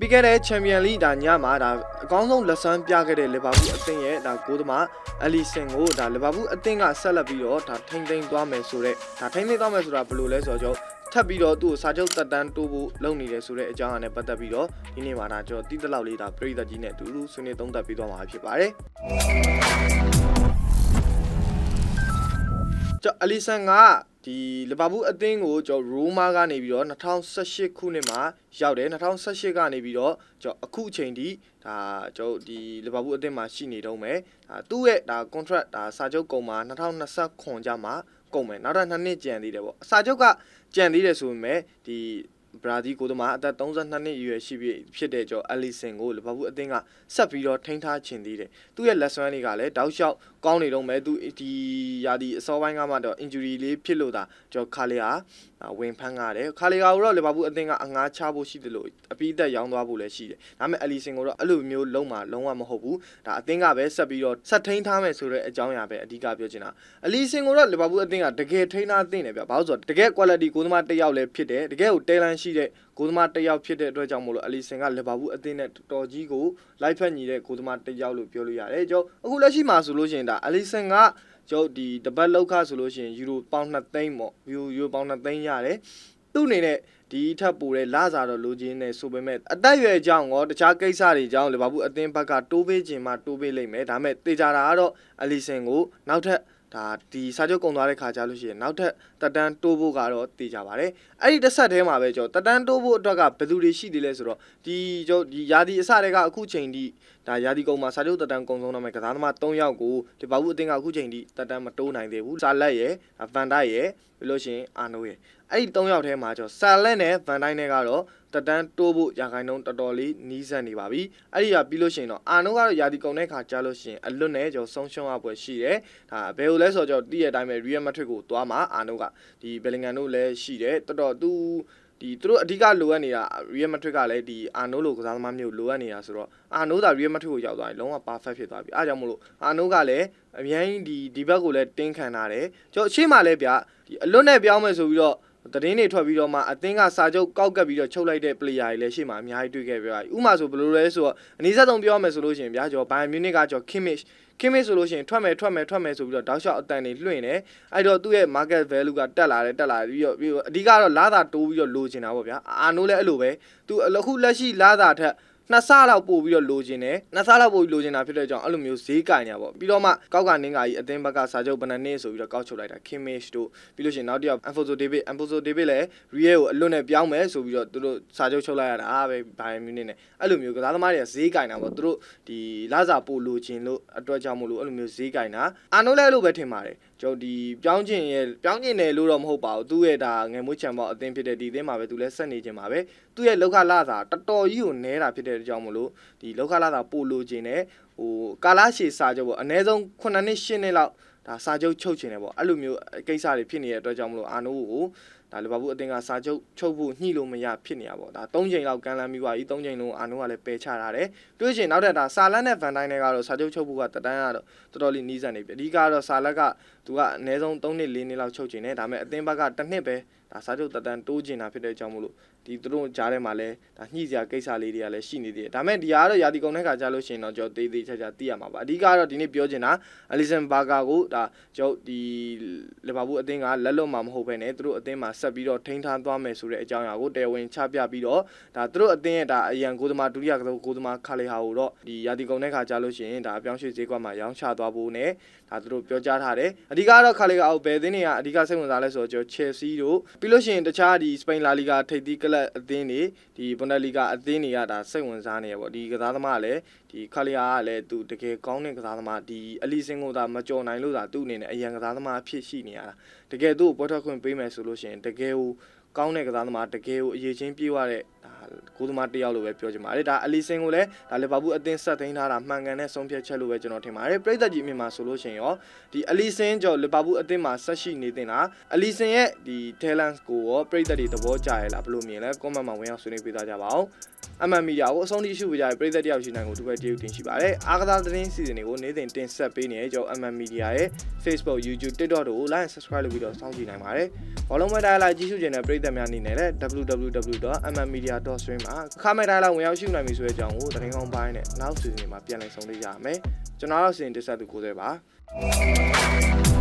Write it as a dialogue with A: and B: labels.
A: ပြီးခဲ့တဲ့ချန်ပီယံလိဒါညမှာဒါအကောင်းဆုံးလက်ဆန်းပြခဲ့တဲ့လီဗာပူးအသင်းရဲ့ဒါဂိုးသမားအလီဆန်ကိုဒါလီဗာပူးအသင်းကဆက်လက်ပြီးတော့ဒါထိမ့်သိမ်းသွားမယ်ဆိုတော့ဒါထိမ့်သိမ်းသွားမယ်ဆိုတာဘယ်လိုလဲဆိုတော့ကျွန်တော်ထပ်ပြီးတော့သူ့ကိုစာချုပ်တက်တန်းတိုးဖို့လုပ်နေတယ်ဆိုတဲ့အကြောင်းအရာနဲ့ပတ်သက်ပြီးတော့ဒီနေ့မှာဒါကျွန်တော်တိတလောက်လေးဒါပရိသတ်ကြီးနဲ့အတူတူဆွေးနွေးသုံးသပ်ပြီးသွားမှာဖြစ်ပါတယ်ကျွန်တော်အလီဆန်က ဒီလီဗာပူးအသင်းကိုကျွန်တော်ရိုးမားကနေပြီးတော့2018ခုနှစ်မှာရောက်တယ်2018ကနေပြီးတော့ကျွန်တော်အခုအချိန်ထိဒါကျွန်တော်ဒီလီဗာပူးအသင်းမှာရှိနေတော့မယ်ဒါသူ့ရဲ့ဒါ contract ဒါစာချုပ်ကုန်မှာ2029ကျမှကုန်မယ်နောက်ထပ်2နှစ်ကျန်သေးတယ်ပေါ့စာချုပ်ကကျန်သေးတယ်ဆိုပေမဲ့ဒီ ဘရာဇီးကိုသမားအသက်32နှစ်အရွယ်ရှိပြီဖြစ်တဲ့ကျော်အလီဆန်ကိုလီဗာပူးအသင်းကဆက်ပြီးတော့ထိန်းထားချင်သေးတယ်သူ့ရဲ့လက်စွမ်းတွေကလည်းတောက်လျှောက်ကောင်းနေတော့မယ်သူဒီယာဒီအစောပိုင်းကမှတော့ injury လေးဖြစ်လို့ဒါကျော်ခါလီယာဝင်ဖန်းကားတယ်ခါလီယာကိုတော့လီဗာပူးအသင်းကအငှားချဖို့ရှိတယ်လို့အပိသက်ရောင်းသွားဖို့လည်းရှိတယ်ဒါပေမဲ့အလီဆန်ကိုတော့အဲ့လိုမျိုးလုံးမှာလုံးဝမဟုတ်ဘူးဒါအသင်းကပဲဆက်ပြီးတော့ဆက်ထိန်းထားမယ်ဆိုတဲ့အကြောင်းအရာပဲအဓိကပြောချင်တာအလီဆန်ကိုတော့လီဗာပူးအသင်းကတကယ်ထိန်းထားသင့်တယ်ဗျဘာလို့ဆိုတော့တကယ် quality ကိုသမားတစ်ယောက်လည်းဖြစ်တယ်တကယ်ကိုတဲလန်ရှိတဲ့ကိုသမားတစ်ယောက်ဖြစ်တဲ့အတွက်ကြောင့်မို့လို့အလီဆန်ကလီဗာပူးအသင်းနဲ့တော်တော်ကြီးကိုလိုက်ဖက်ညီတဲ့ကိုသမားတစ်ယောက်လို့ပြောလို့ရတယ်ကျွန်တော်အခုလက်ရှိမှာဆိုလို့ရှိရင်ဒါအလီဆန်ကကျွန်တော်ဒီတပတ်လောက်ခဆိုလို့ရှိရင်ယူရိုပေါင်2သိန်းပေါ့ယူယူပေါင်2သိန်းရတယ်သူ့အနေနဲ့ဒီထပ်ပိုတဲ့လစာတော့လိုချင်နေဆိုပေမဲ့အသက်အရွယ်ကြောင့်ရောတခြားကိစ္စတွေကြောင့်လီဗာပူးအသင်းဘက်ကတိုးပေးခြင်းမှတိုးပေးလိမ့်မယ်ဒါပေမဲ့တေချာတာကတော့အလီဆန်ကိုနောက်ထပ် ဒါဒီစာချုပ်ကုန်သွားတဲ့ခါကြလို့ရှိရင်နောက်ထပ်တက်တန်းတိုးဖို့ကတော့တေချာပါတယ်အဲ့ဒီတစ်ဆက်တည်းမှာပဲကျွန်တော်တက်တန်းတိုးဖို့အတွက်ကဘယ်သူတွေရှိသေးလဲဆိုတော့ဒီကျွန်တော်ဒီယာဒီအစတွေကအခုချိန်ထိဒါယာဒီကုံမှာစာချုပ်တက်တန်းကုန်ဆုံးတော့မယ်ကစားသမား3ယောက်ကိုဒီဘာဘူးအတင်းကအခုချိန်ထိတက်တန်းမတိုးနိုင်သေးဘူးစာလက်ရယ်ဗန်ဒိုက်ရယ်ပြီးလို့ရှိရင်အာနိုရယ်အဲ့ဒီ3ယောက်ထဲမှာကျွန်တော်ဆာလက်နဲ့ဗန်ဒိုက်နဲ့ကတော့ တက်တန်းတိုးဖို့ရာခိုင်နှုန်းတော်တော်လေးနီးစပ်နေပါပြီအဲ့ဒီကပြီးလို့ရှိရင်တော့အာနိုကတော့ယာဒီကုံတဲ့ခါကြားလို့ရှိရင်အလွတ်နဲ့ကျွန်တော်ဆုံးရှုံးရပွဲရှိတယ်ဒါဘယ်လိုလဲဆိုတော့ကျွန်တော်တည့်ရတဲ့အတိုင်းပဲ Real Madrid ကိုသွားမှာအာနိုကဒီဘယ်လင်ဂန်တို့လည်းရှိတယ်တော်တော်သူဒီသူတို့အဓိကလိုအပ်နေတာ Real Madrid ကလည်းဒီအာနိုလိုကစားသမားမျိုးလိုအပ်နေတာဆိုတော့အာနိုသာ Real Madrid ကိုရောက်သွားရင်လုံးဝ perfect ဖြစ်သွားပြီအားကြောင့်မလို့အာနိုကလည်းအများကြီးဒီဒီဘက်ကိုလည်းတင်းခံထားတယ်ကျွန်တော်အရှိမလည်းဗျဒီအလွတ်နဲ့ပြောင်းမယ်ဆိုပြီးတော့ သတင်းတွေထွက်ပြီးတော့မှအသင်းကစာချုပ်ကောက်ကပ်ပြီးတော့ချုပ်လိုက်တဲ့ player တွေလည်းရှေ့မှာအများကြီးတွေ့ခဲ့ပြပါဥပမာဆိုဘယ်လိုလဲဆိုတော့အနည်းဆုံးပြောရမယ်ဆိုလို့ရှိရင်ဗျာကျွန်တော် Bayern Munich ကကျွန်တော် Kimmich Kimmich ဆိုလို့ရှိရင်ထွက်မယ်ထွက်မယ်ထွက်မယ်ဆိုပြီးတော့တောက်လျှောက်အတန်တွေလွှင့်တယ်အဲ့တော့သူ့ရဲ့ market value ကတက်လာတယ်တက်လာတယ်ပြီးတော့ပြီးတော့အဓိကတော့လာသာတိုးပြီးတော့လိုချင်တာပေါ့ဗျာအာနိုးလည်းအဲ့လိုပဲသူအခုလက်ရှိလာသာထက် နှစ်ဆလောက်ပို့ပြီးတော့လိုချင်တယ်နှစ်ဆလောက်ပို့ပြီးလိုချင်တာဖြစ်တဲ့ကြောင့်အဲ့လိုမျိုးဈေးကင်ညာပေါ့ပြီးတော့မှကောက်ကနင်းကကြီးအသင်းဘက်ကစာချုပ်ဘယ်နှစ်နှစ်ဆိုပြီးတော့ကောက်ချုပ်လိုက်တာ Kimmich တို့ပြီးလို့ရှိရင်နောက်တစ်ယောက် Anfoso David Anfoso David လည်း Real ကိုအလွတ်နဲ့ပြောင်းမယ်ဆိုပြီးတော့သူတို့စာချုပ်ချုပ်လိုက်ရတာပဲ Bayern Munich နဲ့အဲ့လိုမျိုးကစားသမားတွေကဈေးကင်တာပေါ့သူတို့ဒီလာစာပို့လိုချင်လို့အတွက်ကြောင့်မလို့အဲ့လိုမျိုးဈေးကင်တာအာနိုလည်းအဲ့လိုပဲထင်ပါတယ်ကျွန်တော်ဒီပြောင်းကျင်ရဲ့ပြောင်းကျင်တယ်လို့တော့မဟုတ်ပါဘူးသူ့ရဲ့ဒါငယ်မွေးချံပေါက်အသင်းဖြစ်တဲ့ဒီအသင်းမှာပဲသူလည်းဆက်နေခြင်းပါပဲသူ့ရဲ့လောက်ခလာစာတော်တော်ကြီးကိုနဲတာဖြစ်တဲ့အကြောင်းမလို့ဒီလောက်ခလာစာပို့လိုခြင်းနဲ့ဟိုကာလာရှည်စာချုပ်ပေါ့အနည်းဆုံး9နှစ်10နှစ်လောက်ဒါစာချုပ်ချုပ်ခြင်းတယ်ပေါ့အဲ့လိုမျိုးကိစ္စတွေဖြစ်နေတဲ့အတွက်ကြောင့်မလို့အာနိုးကိုဒါလီဗာပူးအသင်းကစာချုပ်ချုပ်ဖို့ညှိလို့မရဖြစ်နေရပေါ့ဒါ၃ချိန်လောက်ကန်လန်းပြီးပါပြီ၃ချိန်လုံးအာနိုးကလည်းပယ်ချထားတယ်တွေ့ချင်နောက်ထပ်ဒါဆာလတ်နဲ့ဗန်တိုင်းနဲ့ကတော့စာချုပ်ချုပ်ဖို့ကတတန်းကတော့တော်တော်လေးနီးစပ်နေပြီအဓိကတော့ဆာလတ်ကသူကအနည်းဆုံး3နှစ်4နှစ်လောက်ချုပ်ချင်တယ်ဒါပေမဲ့အသင်းဘက်ကတစ်နှစ်ပဲဒါစာချုပ်တတန်းတိုးချင်တာဖြစ်တဲ့အကြောင်းမလို့ဒီသူတို့ကြားထဲမှာလည်းဒါညှိစရာကိစ္စလေးတွေကလည်းရှိနေသေးတယ်ဒါပေမဲ့ဒီကတော့ယာတီကုံတဲ့ခါကြားလို့ရှိရင်တော့ကျွန်တော်သေးသေးချာချာသိရမှာပါအဓိကတော့ဒီနေ့ပြောချင်တာအလီဆန်ဘာဂါကိုဒါကျွန်တော်ဒီ လီဗာပူးအသင်းကလက်လွတ်မှာမဟုတ်ဘဲနဲ့သူတို့အသင်းမှာဆက်ပြီးတော့ထိန်းထားသွားမယ်ဆိုတဲ့အကြောင်းအရာကိုတရားဝင်ချပြပြီးတော့ဒါသူတို့အသင်းရဲ့ဒါအရန်ကိုသမားဒုတိယကစားကိုသမားခါလေဟာကိုတော့ဒီယာတီကုံတဲ့ခါကြားလို့ရှိရင်ဒါအပြောင်းရွှေ့ဈေးကွက်မှာရောင်းချသွားဖို့နဲ့ဒါသူတို့ပြောကြားထားတယ်အဓိကတော့ခါလေဟာကိုဘယ်အသင်းတွေကအဓိကစိတ်ဝင်စားလဲဆိုတော့ကျွန်တော် Chelsea တို့ပြီးလို့ရှိရင်တခြားဒီ Spain La Liga ထိပ်သီးကလပ်အသင်းတွေဒီ Bundesliga အသင်းတွေကဒါစိတ်ဝင်စားနေရပေါ့ဒီကစားသမားကလည်းဒီခါလီယာကလည်းသူတကယ်ကောင်းတဲ့ကစားသမားဒီအလီစင်ကိုသာမကြော်နိုင်လို့သာသူ့အနေနဲ့အရန်ကစားသမားအဖြစ်ရှိနေရတာတကယ်သူ့ကိုပွဲထွက်ခွင့်ပေးမယ်ဆိုလို့ရှိရင်တကယ်ကိုကောင်းတဲ့ကစားသမားတကယ်ကိုအရေးချင်းပြေးရတဲ့ဒါ ကိုသမားတစ်ယောက်လိုပဲပြောချင်ပါတယ်ဒါအလီစင်ကိုလည်းဒါလီဗာပူးအသင်းဆက်သိမ်းထားတာမှန်ကန်တဲ့ဆုံးဖြတ်ချက်လို့ပဲကျွန်တော်ထင်ပါတယ်ပြည်သက်ကြီးအမြင်မှာဆိုလို့ရှိရင်ရောဒီအလီစင်ကျော်လီဗာပူးအသင်းမှာဆက်ရှိနေတင်လားအလီစင်ရဲ့ဒီ talent ကိုရောပြည်သက်တွေသဘောကျရလားဘယ်လိုမြင်လဲ comment မှာဝင်ရောက်ဆွေးနွေးပေးသားကြပါဦး MM Media ကိုအဆုံးထိရှုပေးကြတဲ့ပရိသတ်တယောက်ရှိနိုင်ကိုဒီဘက်တရုတ်တင်ရှိပါတယ်အားကစားသတင်းစီစဉ်တွေကိုနေ့စဉ်တင်ဆက်ပေးနေကြကျွန်တော် MM Media ရဲ့ Facebook YouTube TikTok တို့ကို like and subscribe လုပ်ပြီးတော့စောင့်ကြည့်နိုင်ပါတယ်ဘောလုံးမဲ့တိုင်းလိုက်ကြည့်ရှုခြင်းတဲ့ပရိသတ်များအနေနဲ့လည်း www.mmmedia.stream မှာခါမဲ့တိုင်းလိုက်ဝင်ရောက်ရှုနိုင်ပြီဆိုတဲ့အကြောင်းကိုသတင်းကောင်းပိုင်းနဲ့နောက်စီစဉ်တွေမှာပြန်လည်ဆုံးဖြတ်ရမယ်ကျွန်တော်တို့စီစဉ်တက်ဆက်သူကိုယ်စားပါ